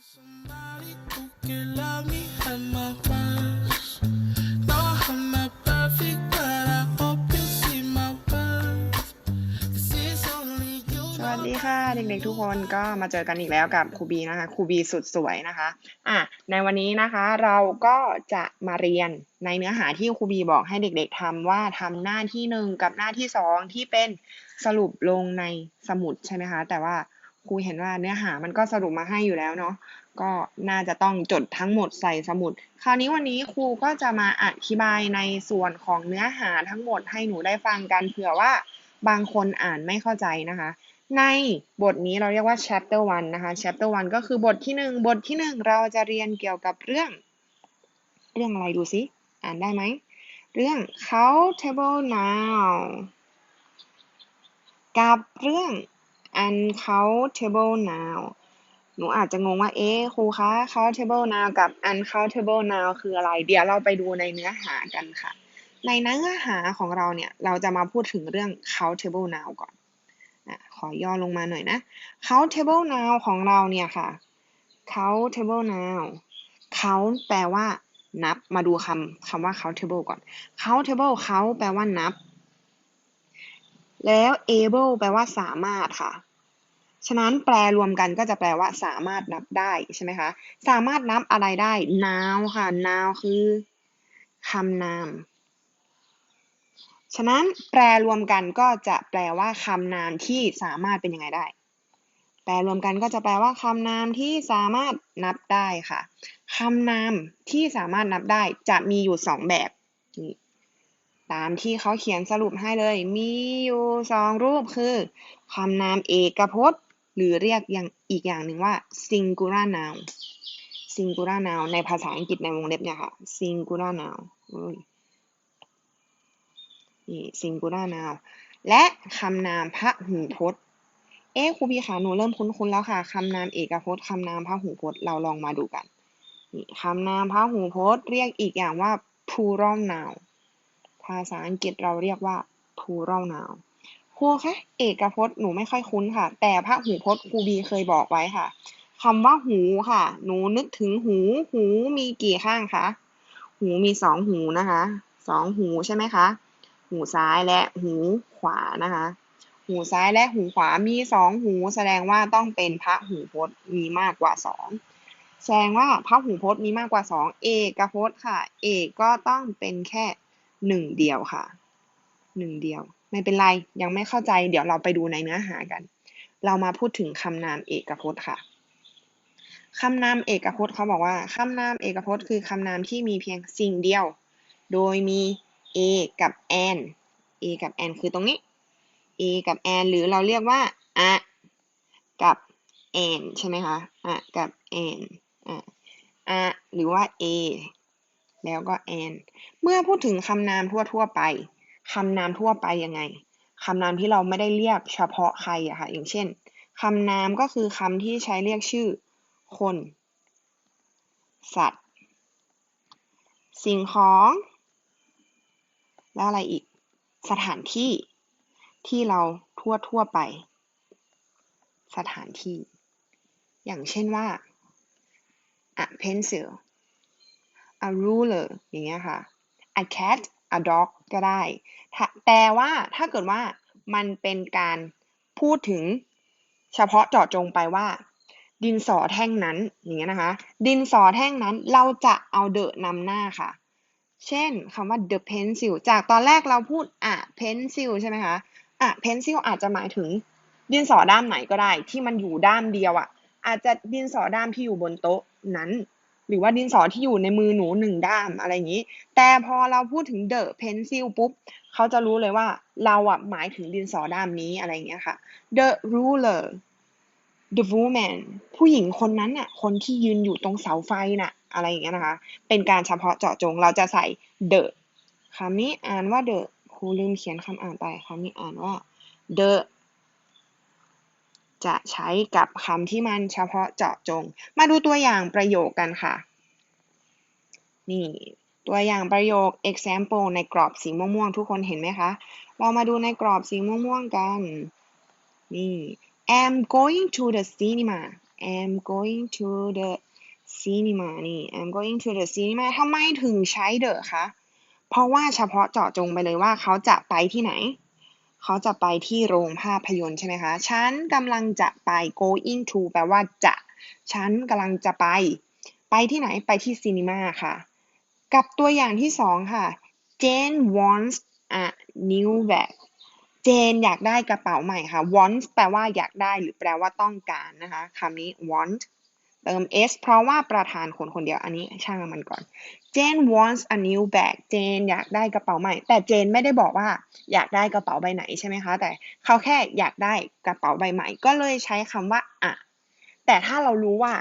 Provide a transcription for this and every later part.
สวัสดีค่ะ เด็กๆทุกคนก็มาเจอกันอีกแล้วกับครูบีนะคะครูบีสุดสวยนะคะอะในวันนี้นะคะเราก็จะมาเรียนในเนื้อหาที่ครูบีบอกให้เด็กๆทำว่าทำหน้าที่หนึ่งกับหน้าที่สองที่เป็นสรุปลงในสมุดใช่ไหมคะ แต่ว่า ครูเห็นว่าเนื้อหามันก็สรุปมาให้อยู่แล้วเนาะก็น่าจะต้องจดทั้งหมดใส่สมุด คราวนี้วันนี้ครูก็จะมาอธิบายในส่วนของเนื้อหาทั้งหมดให้หนูได้ฟังกันเผื่อว่าบางคนอ่านไม่เข้าใจนะคะ ในบทนี้เราเรียกว่า chapter 1 นะคะ chapter 1 ก็คือบทที่หนึ่งบทที่หนึ่งเราจะเรียนเกี่ยวกับเรื่อง เรื่องอะไรดูสิอ่านได้ไหม เรื่อง countable noun กับเรื่อง uncountable noun หนูอาจจะงงว่า เอ๊ะครูคะ countable noun กับ uncountable noun คืออะไร เดี๋ยวเราไปดูในเนื้อหากันค่ะ ในเนื้อหาของเราเนี่ย เราจะมาพูดถึงเรื่อง countable noun ก่อนอะขอย่อลงมาหน่อยนะ countable noun ของเราเนี่ยค่ะ countable noun count แปลว่านับ มาดูคำคำว่า countable ก่อน countable เขาแปลว่านับ แล้ว able แปลว่าสามารถค่ะ ฉะนั้นแปลรวมกันก็จะแปลว่าสามารถนับได้ใช่ไหมคะ สามารถนับอะไรได้ noun ค่ะ noun คือคำนาม ฉะนั้นแปลรวมกันก็จะแปลว่าคำนามที่สามารถเป็นยังไงได้ แปลรวมกันก็จะแปลว่าคำนามที่สามารถนับได้ค่ะคำนามที่สามารถนับได้จะมีอยู่สองแบบ ตามที่เขาเขียนสรุปให้เลย มีอยู่สองรูปคือคำนามเอกพจน์ หรือเรียกอย่างอีกอย่างหนึ่งว่า singular noun singular noun ในภาษาอังกฤษในวงเล็บเนี่ยค่ะ singular noun นี่ singular noun และคำนามพหูพจน์ เอ๊ะครูพี่คะหนูเริ่มคุ้นๆแล้วค่ะคำนามเอกพจน์คำนามพหูพจน์เราลองมาดูกันนี่คำนามพหูพจน์ เรียกอีกอย่างว่า plural noun าษาอังกฤษเราเรียกว่า plural noun ครูคะเอกพจน์หนูไม่ค่อยคุ้นค่ะ แต่พระหูพจน์ครูบีเคยบอกไว้ค่ะคำว่าหูค่ะ หนูนึกถึงหู หูมีกี่ข้างคะ หูมีสองหูนะคะสองหูใช่ไหมคะ หูซ้ายและหูขวานะคะ หูซ้ายและหูขวามีสองหู แสดงว่าต้องเป็นพระหูพจน์มีมากกว่าสองแสดงว่าพระหูพจน์มีมากกว่าสองเอกพจน์ค่ะ เอกก็ต้องเป็นแค่ หนึ่งเดียวค่ะหนึ่งเดียว ไม่เป็นไร ยังไม่เข้าใจ เดี๋ยวเราไปดูในเนื้อหากัน เรามาพูดถึงคำนามเอกพจน์ค่ะคำนามเอกพจน์เขาบอกว่าคำนามเอกพจน์คือคำนามที่มีเพียงสิ่งเดียว โดยมี a กับ an a กับ an คือตรงนี้ a กับ an หรือเราเรียกว่า a กับ an ใช่ไหมคะ a กับ an อะหรือว่า a แล้วก็ an เมื่อพูดถึงคำนามทั่วๆไปคำนามทั่วไปยังไงคำนามที่เราไม่ได้เรียกเฉพาะใครอะค่ะอย่างเช่นคำนามก็คือคำที่ใช้เรียกชื่อ คน สัตว์ สิ่งของ แล้วอะไรอีก สถานที่ที่เราทั่วทั่วไป สถานที่ อย่างเช่นว่า a pencil a ruler อย่างเงี้ยค่ะ a cat a dog ก็ได้ แต่ว่าถ้าเกิดว่ามันเป็นการพูดถึงเฉพาะเจาะจงไปว่า ดินสอแท่งนั้นอย่างเงี้ยนะคะ ดินสอแท่งนั้นเราจะเอา the นำหน้าค่ะ เช่นคำว่า the pencil จากตอนแรกเราพูดอะ pencil ใช่ไหมคะอะ pencil อาจจะหมายถึงดินสอด้ามไหนก็ได้ที่มันอยู่ด้ามเดียวอะ่ะ อาจจะดินสอด้ามที่อยู่บนโต๊ะนั้น หรือว่าดินสอที่อยู่ในมือหนูหนึ่งด้ามอะไรอย่างนี้ แต่พอเราพูดถึง the pencil ปุ๊บเขาจะรู้เลยว่าเราอะหมายถึงดินสอด้ามนี้อะไรอย่างเงี้ยค่ะ the ruler the woman ผู้หญิงคนนั้นน่ะ คนที่ยืนอยู่ตรงเสาไฟน่ะ อะไรอย่างเงี้ยนะคะ เป็นการเฉพาะเจาะจง เราจะใส่ the คำนี้อ่านว่า the ครูลืมเขียนคำอ่านไปคำนี้อ่านว่า the จะใช้กับคำที่มันเฉพาะเจาะจง มาดูตัวอย่างประโยคกันค่ะ นี่ตัวอย่างประโยค example ในกรอบสีม่วงๆทุกคนเห็นไหมคะ เรามาดูในกรอบสีม่วงๆกัน นี่ am going to the cinema am going to the cinema นี่ I'm going to the cinema ทำไมถึงใช้ the คะ เพราะว่าเฉพาะเจาะจงไปเลยว่าเขาจะไปที่ไหน เขาจะไปที่โรงภาพยนตร์ใช่ไหมคะ ฉันกำลังจะไป going to แปลว่าจะ ฉันกำลังจะไป ไปที่ไหน ไปที่ซีนีมาค่ะ กับตัวอย่างที่สองค่ะ Jane wants a new bag เจนอยากได้กระเป๋าใหม่ค่ะ wants แปลว่าอยากได้หรือแปลว่าต้องการนะคะคำนี้ want เติม s เพราะว่าประธานคนคนเดียวอันนี้ช่างมันก่อน Jane wants a new bag เจนอยากได้กระเป๋าใหม่ แต่เจนไม่ได้บอกว่าอยากได้กระเป๋าใบไหนใช่ไหมคะ แต่เขาแค่อยากได้กระเป๋าใบใหม่ ก็เลยใช้คำว่าอะแต่ถ้าเรารู้ว่า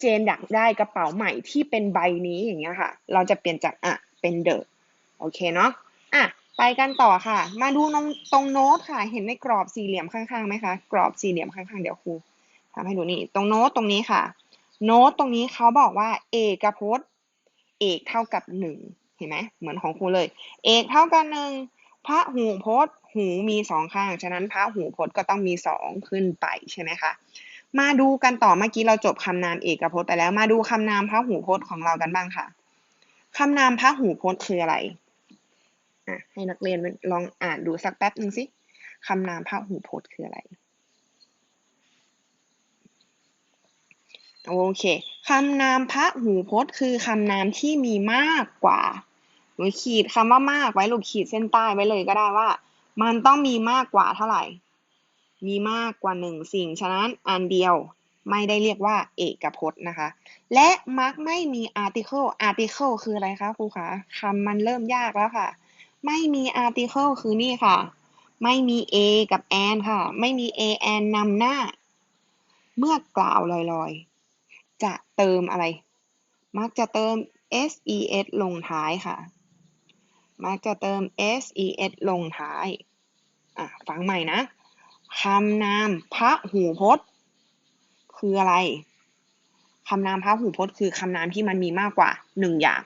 เจนอยากได้กระเป๋าใหม่ที่เป็นใบนี้อย่างเงี้ยค่ะ เราจะเปลี่ยนจากอะเป็นเดอะโอเคเนาะอะไปกันต่อค่ะ มาดูตรงโน้ตค่ะ เห็นในกรอบสี่เหลี่ยมข้างๆไหมคะ กรอบสี่เหลี่ยมข้างๆ เดี๋ยวครูทำให้ดูนี่ ตรงโน้ตตรงนี้ค่ะ โน้ตตรงนี้เขาบอกว่าเอกพจน์เอกเท่ากับหนึ่งเห็นไหมเหมือนของครูเลย เอกเท่ากับหนึ่งพระหูพจน์ หูมีสองข้าง ฉะนั้นพระหูพจน์ก็ต้องมีสองขึ้นไปใช่ไหมคะ มาดูกันต่อเมื่อกี้เราจบคำนามเอกพจน์ไปแล้ว มาดูคำนามพระหูพจน์ของเรากันบ้างค่ะคำนามพระหูพจน์คืออะไรอะให้นักเรียนลองอ่านดูสักแป๊บหนึ่งสิคำนามพระหูพจน์คืออะไร โอเคคำนามพระหูพจน์ คือคำนามที่มีมากกว่าหนูขีดคำว่ามากไว้ลูกขีดเส้นใต้ไว้เลยก็ได้ว่า มันต้องมีมากกว่าเท่าไหร่ มีมากกว่าหนึ่งสิ่ง ฉะนั้นอันเดียวไม่ได้เรียกว่าเอกพจน์นะคะ และมักไม่มี article article คืออะไรคะครูคะคำมันเริ่มยากแล้วค่ะ ไม่มี article คือนี่ค่ะ ไม่มี a กับ and ค่ะ ไม่มี a and นำหน้า เมื่อกล่าวลอยๆ จะเติมอะไร มักจะเติม ses ลงท้ายค่ะ มักจะเติม ses ลงท้าย อะ ฟังใหม่นะ คำนามพระหูพจน์ คืออะไร คำนามพระหูพจน์คือคำนามที่มันมีมากกว่าหนึ่งอย่าง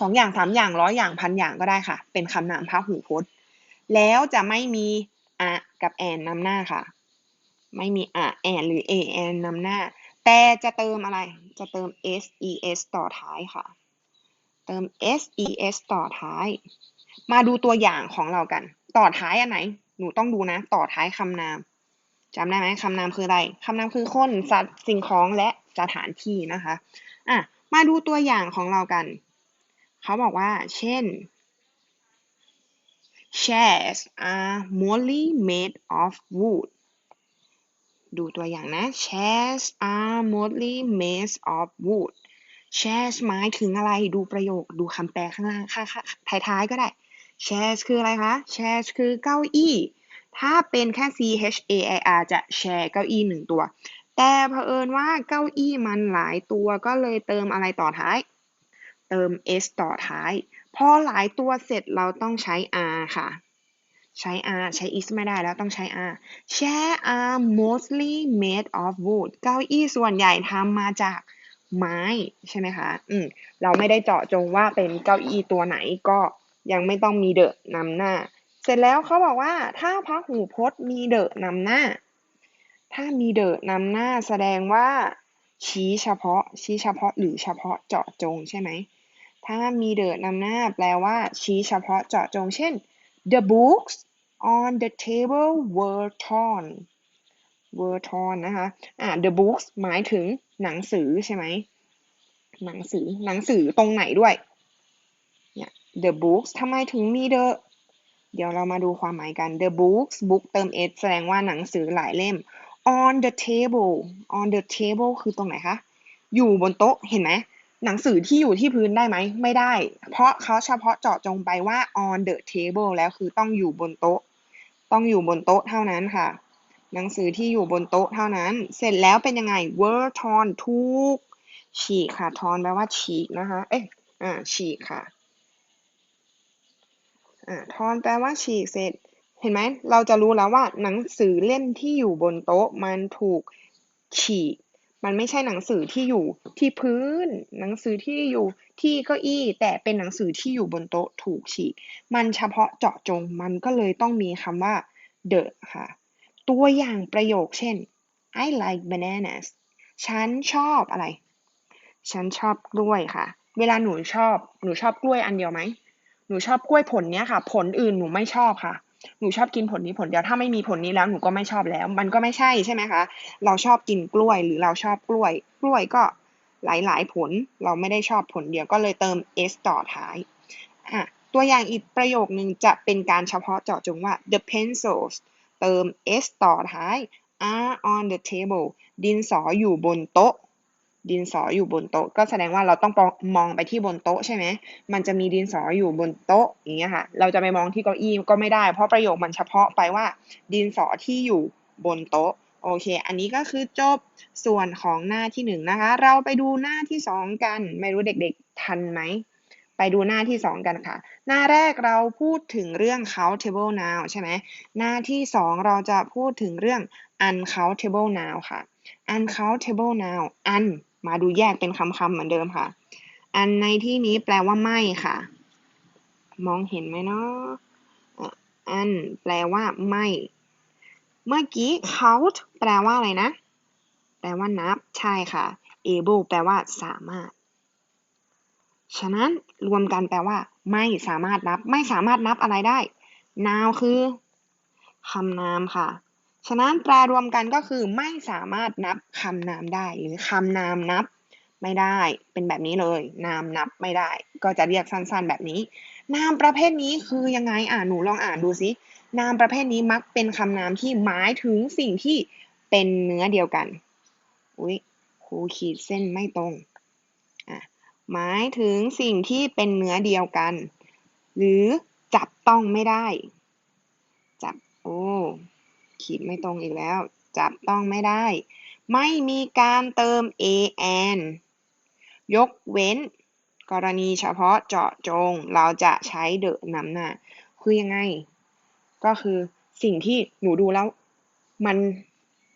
สองอย่างสามอย่างร้อยอย่างพันอย่างก็ได้ค่ะ เป็นคำนามพระหูพจน์ แล้วจะไม่มีอะกับแอนนำหน้าค่ะ ไม่มีอะแอนหรือ a แอนนำหน้า แต่จะเติมอะไร จะเติม ses ต่อท้ายค่ะ เติม ses ต่อท้าย มาดูตัวอย่างของเรากัน ต่อท้ายอันไหน หนูต้องดูนะ ต่อท้ายคำนามจำได้ไหมคำนามคืออะไรคำนามคือคนสัตว์สิ่งของและสถานที่นะคะอะมาดูตัวอย่างของเรากัน เขาบอกว่า เช่น chairs are mostly made of wood ดูตัวอย่างนะ chairs are mostly made of wood chairs หมายถึงอะไรดูประโยคดูคำแปลข้างล่างค่ะท้ายๆก็ได้ chairs คืออะไรคะ chairs คือเก้าอี้ ถ้าเป็นแค่ c h a i r จะ share เก้าอี้หนึ่งตัว แต่เผอิญว่าเก้าอี้มันหลายตัวก็เลยเติมอะไรต่อท้าย เติม s ต่อท้าย พอหลายตัวเสร็จเราต้องใช้ r ค่ะ ใช้ r ใช้ is ไม่ได้แล้วต้องใช้ r chair are mostly made of wood เก้าอี้ส่วนใหญ่ทำมาจากไม้ใช่ไหมคะ อืม เราไม่ได้เจาะจงว่าเป็นเก้าอี้ตัวไหนก็ยังไม่ต้องมีเดอะนำหน้า เสร็จแล้วเขาบอกว่าถ้าพระหูพจน์มีเดอะนำหน้า ถ้ามีเดอะนำหน้าแสดงว่า ชี้เฉพาะ ชี้เฉพาะหรือเฉพาะเจาะจงใช่ไหม ถ้ามีเดอะนำหน้าแปลว่า ชี้เฉพาะเจาะจง เช่น the books on the table were torn were torn นะคะอ่า the books หมายถึงหนังสือใช่ไหมหนังสือหนังสือตรงไหนด้วยเนี่ย the books ทำไมถึงมี the เดี๋ยวเรามาดูความหมายกัน the books book เติม s แสดงว่าหนังสือหลายเล่ม on the table on the table คือตรงไหนคะ อยู่บนโต๊ะ เห็นไหม หนังสือที่อยู่ที่พื้นได้ไหม ไม่ได้ เพราะเขาเฉพาะเจาะจงไปว่า on the table แล้วคือต้องอยู่บนโต๊ะ ต้องอยู่บนโต๊ะเท่านั้นค่ะ หนังสือที่อยู่บนโต๊ะเท่านั้น เสร็จแล้วเป็นยังไง were torn ทุกฉีกค่ะ torn แปลว่าฉีกนะคะ เอ๊ะอ่าฉีกค่ะอ่า torn แปลว่าฉีกเสร็จ เห็นไหม เราจะรู้แล้วว่าหนังสือเล่มที่อยู่บนโต๊ะมันถูกฉีก มันไม่ใช่หนังสือที่อยู่ที่พื้น หนังสือที่อยู่ที่เก้าอี้ แต่เป็นหนังสือที่อยู่บนโต๊ะถูกฉีก มันเฉพาะเจาะจง มันก็เลยต้องมีคำว่า the ค่ะ ตัวอย่างประโยคเช่น I like bananas ฉันชอบอะไร ฉันชอบกล้วยค่ะ เวลาหนูชอบ หนูชอบกล้วยอันเดียวไหม หนูชอบกล้วยผลเนี้ยค่ะ ผลอื่นหนูไม่ชอบค่ะ หนูชอบกินผลนี้ผลเดียวถ้าไม่มีผลนี้แล้วหนูก็ไม่ชอบแล้ว มันก็ไม่ใช่ใช่ไหมคะ เราชอบกินกล้วยหรือเราชอบกล้วย กล้วยก็หลาย ๆ ผลเราไม่ได้ชอบผลเดียวก็เลยเติม s ต่อท้ายอะตัวอย่างอีกประโยคนึงจะเป็นการเฉพาะเจาะจงว่า the pencils เติม s ต่อท้าย are on the table ดินสออยู่บนโต๊ะ ดินสออยู่บนโต๊ะ ก็แสดงว่าเราต้องมองไปที่บนโต๊ะใช่ไหมมันจะมีดินสออยู่บนโต๊ะอย่างเงี้ยค่ะ เราจะไปมองที่เก้าอี้ก็ไม่ได้ เพราะประโยคมันเฉพาะไปว่า ดินสอที่อยู่บนโต๊ะโอเค อันนี้ก็คือจบส่วนของหน้าที่หนึ่งนะคะ เราไปดูหน้าที่สองกัน ไม่รู้เด็กๆทันไหม ไปดูหน้าที่สองกันค่ะ หน้าแรกเราพูดถึงเรื่อง countable noun ใช่ไหม หน้าที่สองเราจะพูดถึงเรื่อง uncountable noun ค่ะ uncountable noun un มาดูแยกเป็นคำๆเหมือนเดิมค่ะ un ในที่นี้แปลว่าไม่ค่ะ มองเห็นไหมเนาะอะ un แปลว่าไม่ เมื่อกี้ count แปลว่าอะไรนะ แปลว่านับ ใช่ค่ะ able แปลว่าสามารถ ฉะนั้นรวมกันแปลว่า ไม่สามารถนับ ไม่สามารถนับอะไรได้ now คือคำนามค่ะ ฉะนั้นแปลรวมกันก็คือไม่สามารถนับคำนามได้ หรือคำนามนับไม่ได้ เป็นแบบนี้เลย นามนับไม่ได้ ก็จะเรียกสั้นๆแบบนี้ นามประเภทนี้คือยังไงอ่าหนูลองอ่านดูสินามประเภทนี้มักเป็นคำนามที่หมายถึงสิ่งที่เป็นเนื้อเดียวกัน อุ้ยครูขีดเส้นไม่ตรงอะหมายถึงสิ่งที่เป็นเนื้อเดียวกัน หรือจับต้องไม่ได้ จับ โอ้ ขีดไม่ตรงอีกแล้ว จับต้องไม่ได้ ไม่มีการเติม an ยกเว้น กรณีเฉพาะเจาะจง เราจะใช้ the นำหน้า คือยังไง ก็คือสิ่งที่หนูดูแล้ว มัน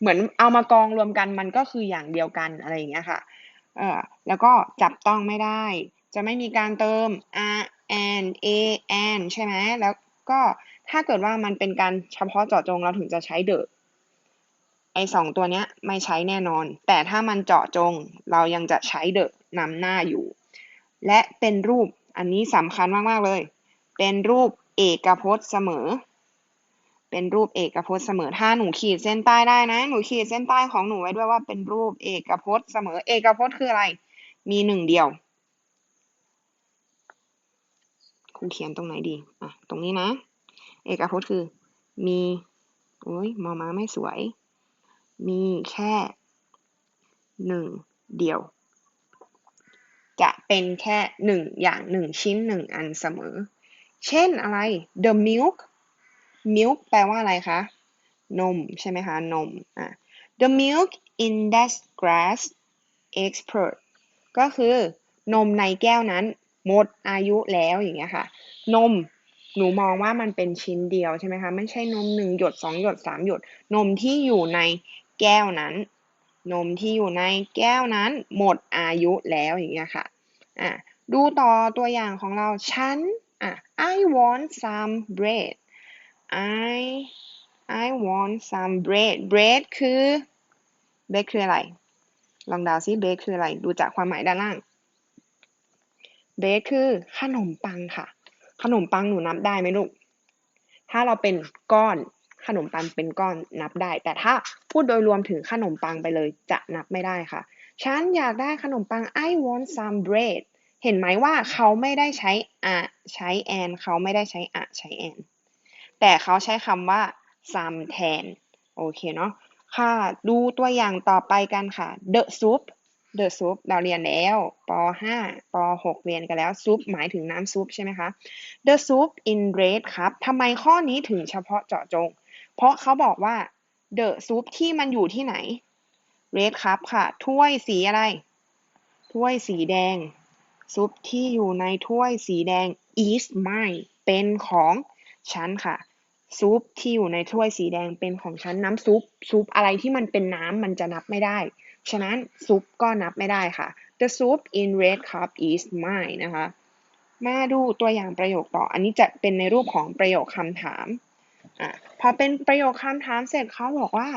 เหมือนเอามากองรวมกันมันก็คืออย่างเดียวกันอะไรอย่างเงี้ยค่ะเออแล้วก็จับต้องไม่ได้ จะไม่มีการเติม r and a and ใช่ไหมแล้วก็ ถ้าเกิดว่ามันเป็นการเฉพาะเจาะจงเราถึงจะใช้ the ไอสองตัวเนี้ยไม่ใช้แน่นอน แต่ถ้ามันเจาะจงเรายังจะใช้ the นำหน้าอยู่ และเป็นรูปอันนี้สำคัญมาก ๆ เลย เป็นรูปเอกพจน์เสมอ เป็นรูปเอกพจน์เสมอ ถ้าหนูขีดเส้นใต้ได้นะ หนูขีดเส้นใต้ของหนูไว้ด้วยว่าเป็นรูปเอกพจน์เสมอ เอกพจน์คืออะไร มีหนึ่งเดียวครูเขียนตรงไหนดี อะ ตรงนี้นะ เอกพจน์คือ มีโอ้ยมอมาไม่สวย มีแค่หนึ่งเดียว จะเป็นแค่หนึ่งอย่างหนึ่งชิ้นหนึ่งอันเสมอ เช่นอะไร the milk milk แปลว่าอะไรคะ นม ใช่ไหมคะ นมอะ the milk in that glass expert ก็คือนมในแก้วนั้น หมดอายุแล้วอย่างเงี้ยค่ะ นม หนูมองว่ามันเป็นชิ้นเดียวใช่ไหมคะไม่ใช่นมหนึ่งหยดสองหยดสามหยด นมที่อยู่ในแก้วนั้น นมที่อยู่ในแก้วนั้น หมดอายุแล้วอย่างเงี้ยค่ะอะดูต่อตัวอย่างของเราฉันอะ I want some bread I I want some bread bread คือ bread คืออะไร ลองดาวซิ bread คืออะไร ดูจากความหมายด้านล่าง bread คือขนมปังค่ะ ขนมปังหนูนับได้ไหมลูก ถ้าเราเป็นก้อนขนมปังเป็นก้อนนับได้ แต่ถ้าพูดโดยรวมถึงขนมปังไปเลยจะนับไม่ได้ค่ะ ฉันอยากได้ขนมปัง I want some bread เห็นไหมว่าเขาไม่ได้ใช้อะใช้ and เขาไม่ได้ใช้อะใช้ and แต่เขาใช้คำว่า some แทน โอเคเนาะค่ะ ดูตัวอย่างต่อไปกันค่ะ the soup the soup เราเรียนแล้วป .5 ป .6 เรียนกันแล้วซุปหมายถึงน้ำซุปใช่ไหมคะ the soup in red ครับทำไมข้อนี้ถึงเฉพาะเจาะจง เพราะเขาบอกว่า the soup ที่มันอยู่ที่ไหน red ครับค่ะ ถ้วยสีอะไร ถ้วยสีแดง ซุปที่อยู่ในถ้วยสีแดง is mine เป็นของฉันค่ะ ซุปที่อยู่ในถ้วยสีแดงเป็นของฉันน้ำซุปซุปอะไรที่มันเป็นน้ำมันจะนับไม่ได้ ฉะนั้นซุปก็นับไม่ได้ค่ะ the soup in red cup is mine นะคะ มาดูตัวอย่างประโยคต่อ อันนี้จะเป็นในรูปของประโยคคำถามอะพอเป็นประโยคคำถามเสร็จเขาบอกว่า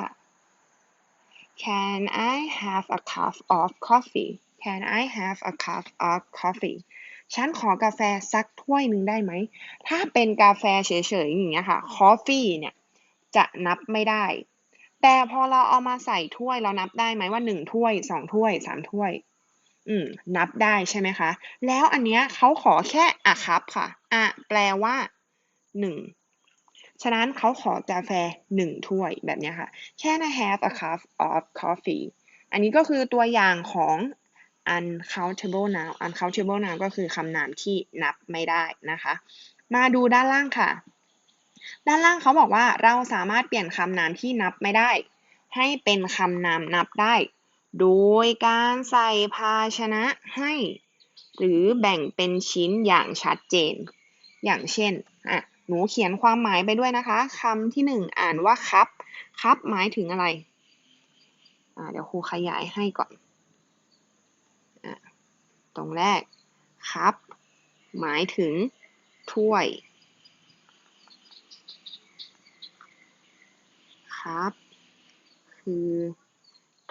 Can I have a cup of coffee Can I have a cup of coffee ฉันขอกาแฟสักถ้วยหนึ่งได้ไหม ถ้าเป็นกาแฟเฉยๆอย่างเงี้ยค่ะ coffee เนี่ยจะนับไม่ได้ แต่พอเราเอามาใส่ถ้วยเรานับได้ไหมว่าหนึ่งถ้วยสองถ้วยสามถ้วย อืม นับได้ใช่ไหมคะ แล้วอันเนี้ยเขาขอแค่อะครับค่ะอะแปลว่าหนึ่งฉะนั้นเขาขอกาแฟหนึ่งถ้วยแบบเนี้ยค่ะ Can I have a cup of coffee อันนี้ก็คือตัวอย่างของ uncountable noun uncountable noun ก็คือคำนามที่นับไม่ได้นะคะ มาดูด้านล่างค่ะ ด้านล่างเขาบอกว่าเราสามารถเปลี่ยนคำนามที่นับไม่ได้ ให้เป็นคำนามนับได้ โดยการใส่ภาชนะให้ หรือแบ่งเป็นชิ้นอย่างชัดเจน อย่างเช่นอะหนูเขียนความหมายไปด้วยนะคะคำที่หนึ่งอ่านว่าครับครับหมายถึงอะไรอ่าเดี๋ยวครูขยายให้ก่อนอะตรงแรกครับ หมายถึงถ้วย ครับ คือ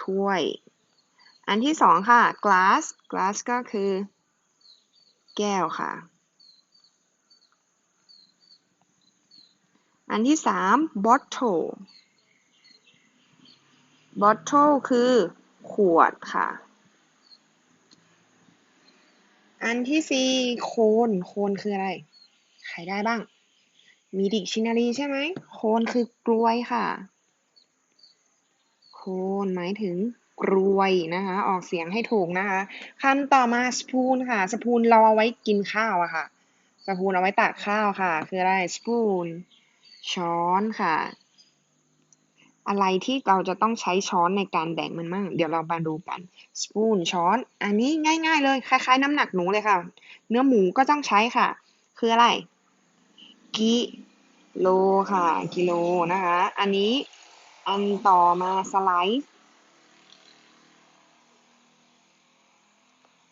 ถ้วย อันที่สองค่ะ glass glass ก็คือ แก้วค่ะ อันที่สาม bottle bottle คือ ขวดค่ะ อันที่สี่โคนโคนคืออะไร ใครได้บ้าง มีดิกชันารีใช่ไหม โคนคือกล้วยค่ะ โคนหมายถึงกรวยนะคะ ออกเสียงให้ถูกนะคะคำต่อมา spoon ค่ะ spoon เราเอาไว้กินข้าวอะค่ะ spoon เอาไว้ตักข้าวค่ะ คืออะไร spoon ช้อนค่ะ อะไรที่เราจะต้องใช้ช้อนในการแบ่งมันมั่งเดี๋ยวเรามาดูกัน spoon ช้อน อันนี้ง่าย ๆ เลยคล้าย ๆ น้ำหนักหนูเลยค่ะ เนื้อหมูก็ต้องใช้ค่ะ คืออะไรกิโลค่ะ กิโลนะคะ อันนี้ อันต่อมาสไลด์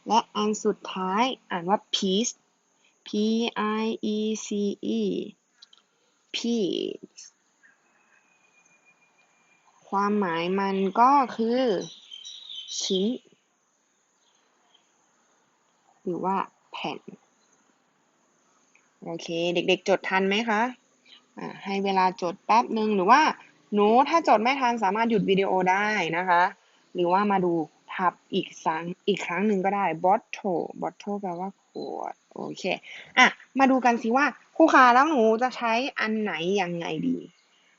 และอันสุดท้ายอ่านว่า piece p i e c e piece ความหมายมันก็คือ ชิ้น หรือว่าแผ่น โอเค เด็กๆจดทันไหมคะ ให้เวลาจดแป๊บหนึ่งหรือว่า หนูถ้าจดไม่ทันสามารถหยุดวิดีโอได้นะคะ หรือว่ามาดูทับอีกครั้งอีกครั้งหนึ่งก็ได้ bottle bottle แปลว่าขวด โอเค อะ มาดูกันสิว่าครูขาแล้วหนูจะใช้อันไหนยังไงดี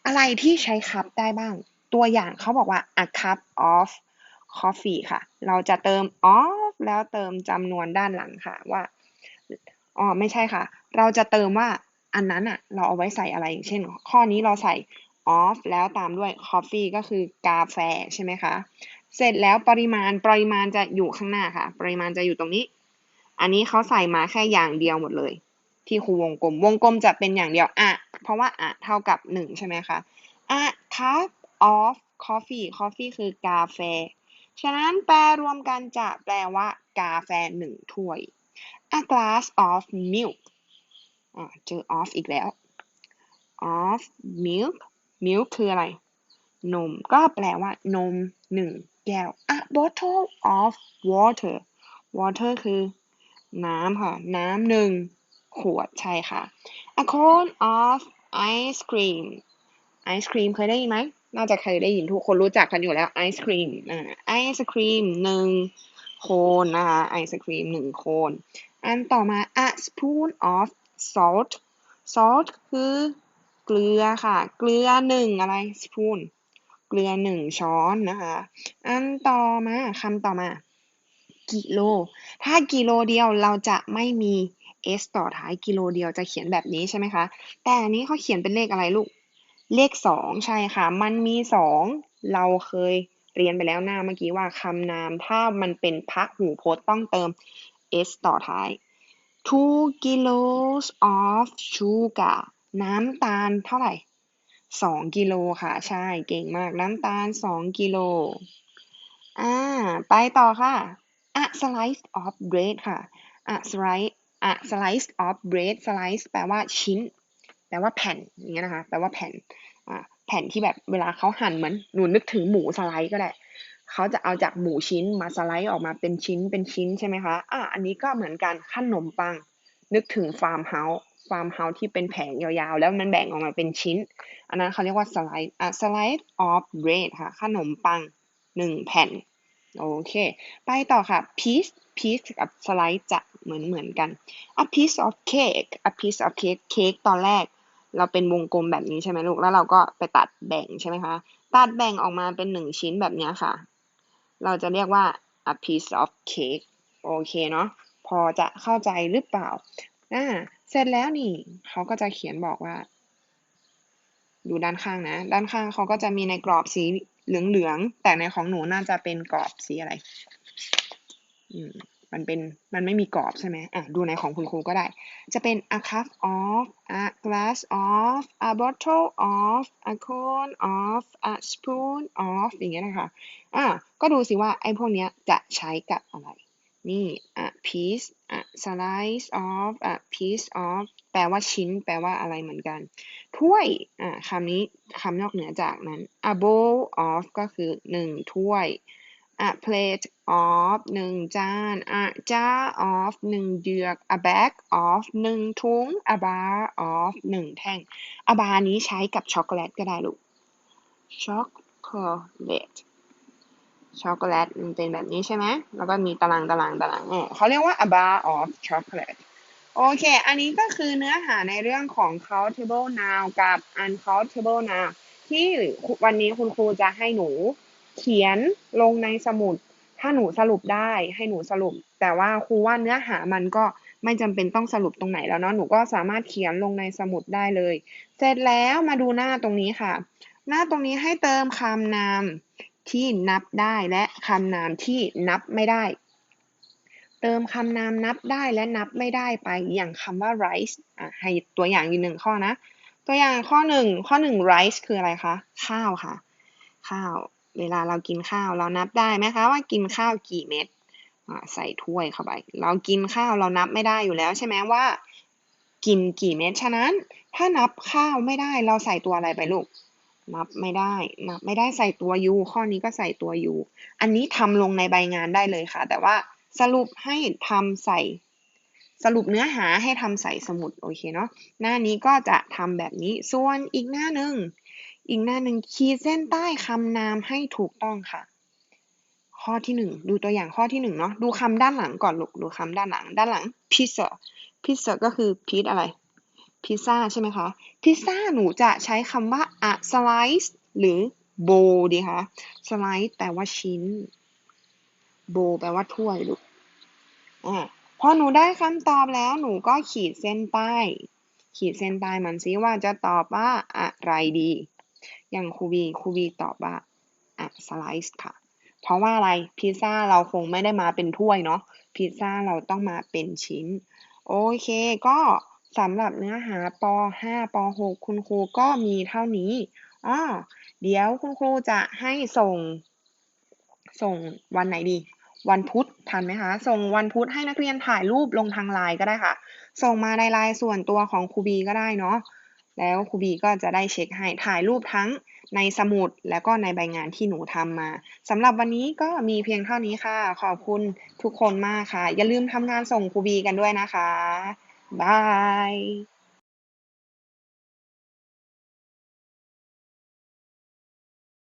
อะไรที่ใช้คัพได้บ้าง ตัวอย่างเขาบอกว่า a cup of coffee ค่ะ เราจะเติม of แล้วเติมจำนวนด้านหลังค่ะว่า อ๋อ ไม่ใช่ค่ะ เราจะเติมว่าอันนั้นอะเราเอาไว้ใส่อะไรอย่างเช่น ข้อนี้เราใส่ off แล้วตามด้วย coffee ก็คือกาแฟใช่ไหมคะ เสร็จแล้วปริมาณปริมาณจะอยู่ข้างหน้าค่ะ ปริมาณจะอยู่ตรงนี้ อันนี้เขาใส่มาแค่อย่างเดียวหมดเลย ที่ครูวงกลม วงกลมจะเป็นอย่างเดียวอะเพราะว่าอะเท่ากับหนึ่งใช่ไหมคะ a cup of coffee coffee คือกาแฟ ฉะนั้นแปลรวมกันจะแปลว่ากาแฟหนึ่งถ้วย a glass of milk อ่าเจอ of อีกแล้ว of milk milk คืออะไร นม ก็แปลว่านมหนึ่งแก้ว a bottle of water water คือ น้ำค่ะ น้ำหนึ่งขวดใช่ค่ะ a cone of ice cream ไอศครีมเคยได้ยินไหม น่าจะเคยได้ยินทุกคนรู้จักกันอยู่แล้วไอศครีมอ่าไอศครีมหนึ่งโคนนะคะไอศครีมหนึ่งโคน อันต่อมา a spoon of salt salt คือ เกลือค่ะ เกลือหนึ่งอะไร spoon เกลือหนึ่งช้อนนะคะ อันต่อมาคำต่อมา กิโล ถ้ากิโลเดียวเราจะไม่มี s ต่อท้ายกิโลเดียวจะเขียนแบบนี้ใช่ไหมคะ แต่อันนี้เขาเขียนเป็นเลขอะไรลูก เลขสองใช่ค่ะ มันมีสองเราเคยเรียนไปแล้วหน้าเมื่อกี้ว่าคำนามถ้ามันเป็นพหูพจน์ต้องเติม s ต่อท้าย two kilos of sugar น้ำตาลเท่าไหร่สองกิโลค่ะ ใช่เก่งมากน้ำตาลสองกิโลอ่าไปต่อค่ะ a slice of bread ค่ะ a slice a slice of bread slice แปลว่าชิ้น แปลว่าแผ่นอย่างเงี้ยนะคะ แปลว่าแผ่นอ่าแผ่นที่แบบเวลาเขาหั่นเหมือนหนูนึกถึงหมูสไลด์ก็ได้เขาจะเอาจากหมูชิ้นมาสไลด์ออกมาเป็นชิ้นเป็นชิ้นใช่ไหมคะอะอันนี้ก็เหมือนกันขนมปัง นึกถึงฟาร์มเฮาส์ ฟาร์มเฮาส์ที่เป็นแผงยาวๆ แล้วมันแบ่งออกมาเป็นชิ้น อันนั้นเขาเรียกว่าสไลด์อะสไลด์ of bread ค่ะขนมปังหนึ่งแผ่น โอเค ไปต่อค่ะ piece piece กับสไลด์จะเหมือนเหมือนกัน a piece of cake a piece of cake เค้กตอนแรก เราเป็นวงกลมแบบนี้ใช่ไหมลูก แล้วเราก็ไปตัดแบ่งใช่ไหมคะ ตัดแบ่งออกมาเป็นหนึ่งชิ้นแบบนี้ค่ะ เราจะเรียกว่า a piece of cake โอเคเนาะพอจะเข้าใจหรือเปล่า อ่าเสร็จแล้วนี่เขาก็จะเขียนบอกว่า ดูด้านข้างนะ ด้านข้างเขาก็จะมีในกรอบสีเหลืองๆ แต่ในของหนูน่าจะเป็นกรอบสีอะไร อืม มันเป็น มันไม่มีกรอบใช่ไหมอะ ดูในของคุณครูก็ได้ จะเป็น a cup of a glass of a bottle of a cone of a spoon of อย่างเงี้ยนะคะ อะ ก็ดูสิว่าไอ้พวกเนี้ยจะใช้กับอะไร นี่ a piece a slice of a piece of แปลว่าชิ้น แปลว่าอะไรเหมือนกัน ถ้วย อ่าคำนี้คำนอกเหนือจากนั้น a bowl of ก็คือหนึ่งถ้วย a plate of หนึ่งจาน a jar of หนึ่งเหยือก a bag of หนึ่งถุง a bar of หนึ่งแท่ง a bar นี้ใช้กับช็อกโกแลตก็ได้ลูก ช็อกโกแลต ช็อกโกแลตมันเป็นแบบนี้ใช่ไหมแล้วก็มีตารางตารางตารางเออเขาเรียกว่า a bar of chocolate โอเค อันนี้ก็คือเนื้อหาในเรื่องของ countable noun กับ uncountable noun ที่วันนี้คุณครูจะให้หนูเขียนลงในสมุด ถ้าหนูสรุปได้ให้หนูสรุป แต่ว่าครูว่าเนื้อหามันก็ไม่จำเป็นต้องสรุปตรงไหนแล้วเนาะ หนูก็สามารถเขียนลงในสมุดได้เลย เสร็จแล้วมาดูหน้าตรงนี้ค่ะ หน้าตรงนี้ให้เติมคำนาม ที่นับได้และคำนามที่นับไม่ได้ เติมคำนามนับได้และนับไม่ได้ไปอย่างคำว่า rice อะให้ตัวอย่างอยู่หนึ่งข้อนะ ตัวอย่างข้อหนึ่งข้อหนึ่ง rice คืออะไรคะ ข้าวค่ะ ข้าว เวลาเรากินข้าวเรานับได้ไหมคะว่ากินข้าวกี่เม็ดใส่ถ้วยเข้าไป เรากินข้าวเรานับไม่ได้อยู่แล้วใช่ไหมว่า กินกี่เม็ดฉะนั้น ถ้านับข้าวไม่ได้เราใส่ตัวอะไรไปลูก นับไม่ได้นับไม่ได้ใส่ตัว u ข้อนี้ก็ใส่ตัว u อันนี้ทำลงในใบงานได้เลยค่ะ แต่ว่าสรุปให้ทำใส่ สรุปเนื้อหาให้ทำใส่สมุดโอเคเนาะหน้านี้ก็จะทำแบบนี้ส่วนอีกหน้าหนึ่งอีกหน้าหนึ่งขีดเส้นใต้คำนามให้ถูกต้องค่ะ ข้อที่หนึ่งดูตัวอย่างข้อที่หนึ่งเนาะดูคำด้านหลังก่อนลูกดูคำด้านหลัง ด้านหลัง pizza pizza ก็คือพีซอะไร พิซซ่าใช่ไหมคะ พิซซ่าหนูจะใช้คำว่า a slice หรือ bowl ดีคะ slice แปลว่าชิ้น bowl แปลว่าถ้วยลูกอ่าพอหนูได้คำตอบแล้วหนูก็ขีดเส้นใต้ขีดเส้นใต้มันซิว่าจะตอบว่าอะไรดี อย่างครูบีครูบีตอบว่า a slice ค่ะ เพราะว่าอะไรพิซซ่าเราคงไม่ได้มาเป็นถ้วยเนาะพิซซ่าเราต้องมาเป็นชิ้น โอเคก็ สำหรับเนื้อหาป .5 ป .6 คุณครูก็มีเท่านี้อ้อเดี๋ยวคุณครูจะให้ส่ง ส่งวันไหนดี วันพุธทันไหมคะ ส่งวันพุธให้นักเรียนถ่ายรูปลงทางไลน์ก็ได้ค่ะ ส่งมาในไลน์ส่วนตัวของครูบีก็ได้เนาะ แล้วครูบีก็จะได้เช็คให้ถ่ายรูปทั้งในสมุดแล้วก็ในใบงานที่หนูทำมาสำหรับวันนี้ก็มีเพียงเท่านี้ค่ะ ขอบคุณทุกคนมากค่ะ อย่าลืมทำงานส่งครูบีกันด้วยนะคะ บาย